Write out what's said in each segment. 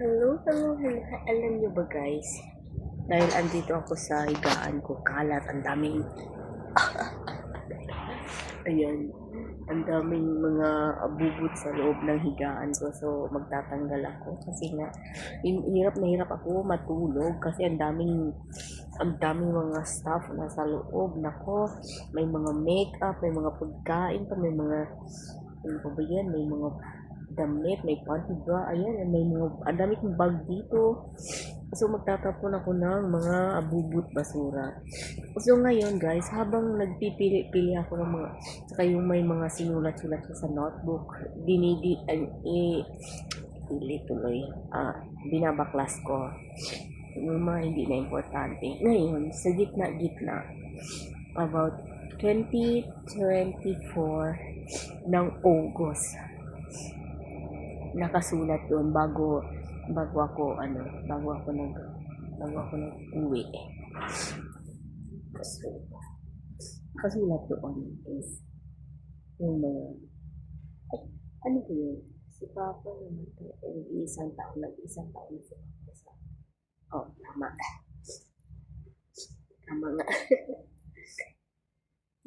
Hello, hello, hello. Alam niyo ba guys, dahil andito ako sa higaan ko, kalat, ang daming, ayan, ang daming mga abubot sa loob ng higaan ko. So, magtatanggal ako kasi nga, hirap na hirap ako matulog kasi ang daming, ang daming mga stuff na sa loob. Nako, may mga makeup, may mga pagkain pa, may mga, ano ba yan, may mga damit, may panty bra, ayan, may mga, ang dami kong bag dito. So, magtatapon ako ng mga abubot basura. So, ngayon, guys, habang nagpipili-pili ako ng mga, saka yung may mga sinulat-sulat sa notebook, dinidi, ay, i, pili tuloy, ah, binabaklas ko. Yung mga hindi na importante. Ngayon, sa gitna-gitna, about 2024 ng August, nakasulat doon bago bago ako ano bago ako nag bago ako nag uwi. So, nakasulat doon is yung mga ay, ano ko yun? Si Papa naman eh, isang taon nag isang taon na si Papa sa oh tama. Tama nga.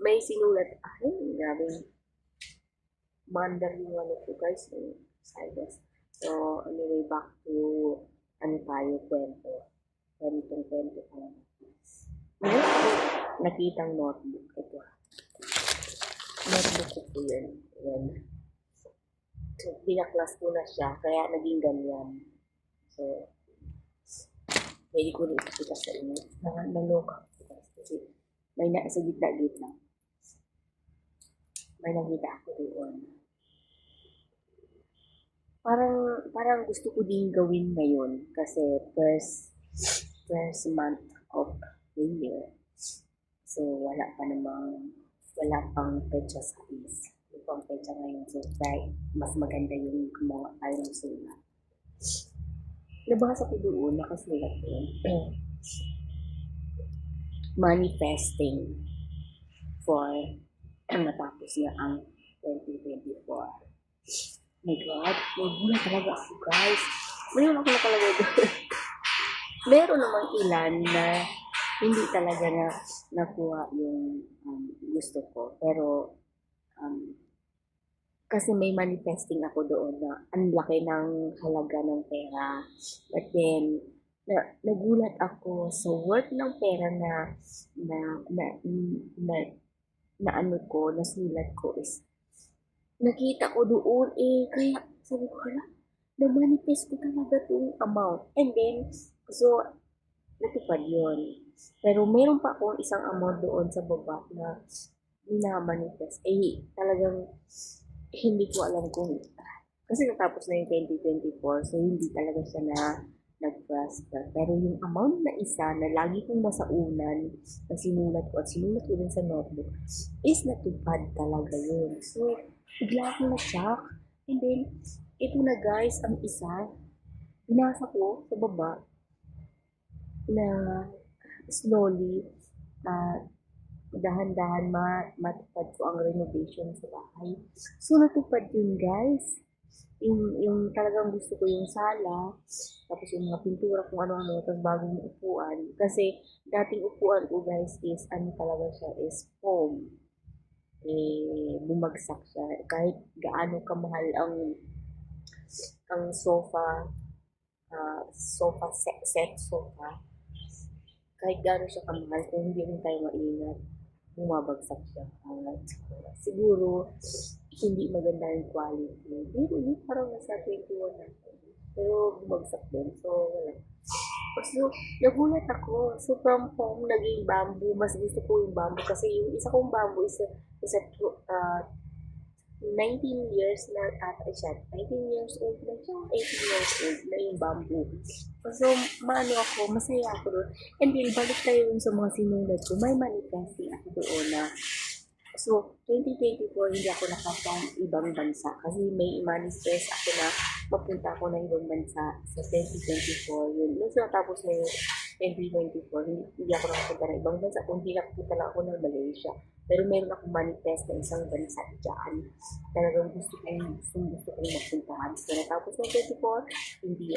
May sinulat ay grabe mandar yung ano ko guys yung Cyrus. So, anyway, back to ano tayo, kwento. Kwentong kwento ko. Meron ako nakitang notebook. Ito. Notebook ko po yun. Yan. So, binaklas ko na siya, kaya naging ganyan. So, pwede ko rin ipakita sa inyo. Naloka ko. Kasi may na, sa gitna-gitna. May nakita ako doon parang parang gusto ko din gawin ngayon kasi first first month of the year. So wala pa namang wala pang petsa sa is. Wala pang petsa ngayon. So try, mas maganda yung gumawa tayo ng sulat. Nabasa ko doon, nakasulat doon. Manifesting for matapos nga ang 2024 my God, nagulat talaga ako, guys. Mayroon ako nakalagay doon. Meron namang ilan na hindi talaga na nakuha yung um, gusto ko. Pero, um, kasi may manifesting ako doon na ang laki ng halaga ng pera. But then, na, nagulat ako sa worth ng pera na na na, na, na ano ko, nasulat ko is nakita ko doon eh, kaya sabi ko, hala, na-manifest ko talaga itong amount. And then, so, natupad yun. Pero meron pa akong isang amount doon sa baba na minamanifest. Eh, talagang hindi ko alam kung, kasi natapos na yung 2024, so hindi talaga siya na nag-prosper. Pero yung amount na isa na lagi kong masaunan na sinulat ko at sinulat ko din sa notebook is natupad talaga yun. So, bigla akong na-shock. And then, ito na guys, ang isa, binasa ko sa baba na slowly, uh, dahan-dahan ma matupad ko ang renovation sa bahay. So, natupad yun guys. Yung, yung talagang gusto ko yung sala, tapos yung mga pintura kung ano-ano, tapos bagong upuan. Kasi, dating upuan ko guys is, ano talaga siya, is foam eh, bumagsak siya. Kahit gaano kamahal ang ang sofa, uh, sofa set, set sofa, kahit gaano siya kamahal, kung hindi mo tayo maingat, bumabagsak siya. Uh, siguro, hindi maganda yung quality. Pero yun, parang nasa 21 na. Pero bumagsak din. So, wala. So, nagulat ako. So, from foam, naging bamboo. Mas gusto ko yung bamboo kasi yung isa kong bamboo is is a uh, 19 years na ata siya. 19 years old na siya. 18 years old na yung bamboo. So, maano ako, masaya ako doon. And then, balik tayo sa mga sinulat ko. May manifesting ako doon na So, 2024, hindi ako nakapang ibang bansa kasi may manifest ako na mapunta ako ng ibang bansa sa 2024. Yun, nung natapos na yung 2024, hindi, hindi ako nakapunta ng ibang bansa, kundi nakapunta lang ako ng Malaysia. Pero meron akong manifest na isang bansa dyan. Talagang gusto kong gusto, gusto kong mapuntahan. So, natapos ng 24, hindi